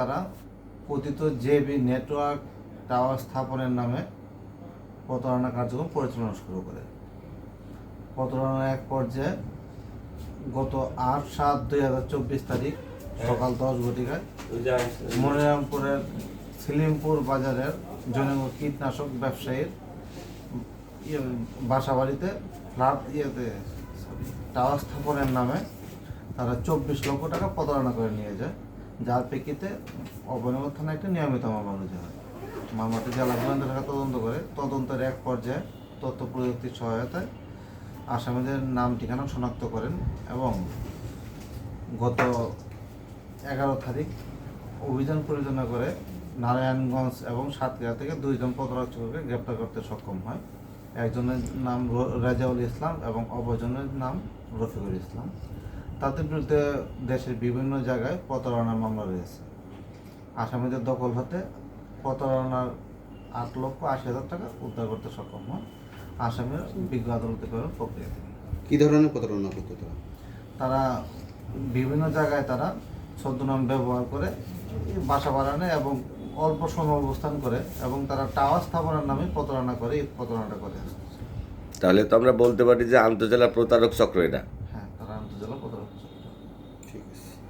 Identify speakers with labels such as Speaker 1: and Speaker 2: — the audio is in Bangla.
Speaker 1: তারা কথিত জেবি নেটওয়ার্ক টাওয়ার স্থাপনের নামে প্রতারণা কার্যক্রম পরিচালনা শুরু করে। প্রতারণার এক পর্যায়ে গত আট সাত দুই হাজার চব্বিশ তারিখ সকাল দশ ঘটিকায় মনিরামপুরের সিলিমপুর বাজারের জনৈক কীটনাশক ব্যবসায়ীর ইয়ে বাসা বাড়িতে ফ্ল্যাট ইয়েতে টাওয়ার স্থাপনের নামে তারা চব্বিশ লক্ষ টাকা প্রতারণা করে নিয়ে যায়। যার প্রেক্ষিতে অবনগর থানায় একটি নিয়মিত মামলা রুজু হয়। মামলাটি জেলা গোয়েন্দা শাখা তদন্ত করে, তদন্তের এক পর্যায়ে তথ্য প্রযুক্তির সহায়তায় আসামিদের নাম ঠিকানা শনাক্ত করেন এবং গত এগারো তারিখ অভিযান পরিচালনা করে নারায়ণগঞ্জ এবং সাতক্ষীরা থেকে দুইজন চক্রকে গ্রেপ্তার করতে সক্ষম হয়। একজনের নাম রাজাউল ইসলাম এবং অপরজনের নাম রফিকুল ইসলাম। তাদের বিরুদ্ধে দেশের বিভিন্ন জায়গায় প্রতারণার মামলা রয়েছে। আসামিদের দখল হতে প্রতারণার আট লক্ষ আশি হাজার টাকা উদ্ধার করতে সক্ষম হয় আসামির বিজ্ঞ আদালতে প্রেরণ প্রক্রিয়া থেকে
Speaker 2: কি ধরনের প্রতারণা করতে তারা?
Speaker 1: তারা বিভিন্ন জায়গায় তারা ছদ্মনাম ব্যবহার করে বাসা বাড়ানো এবং অল্প সময় অবস্থান করে এবং তারা টাওয়ার স্থাপনের নামে প্রতারণা করে এই প্রতারণাটা করে
Speaker 3: তাহলে তো আমরা বলতে পারি যে আন্তজেলা প্রতারক চক্র এটা। আন্তর্জাল প্রধান ঠিক আছে।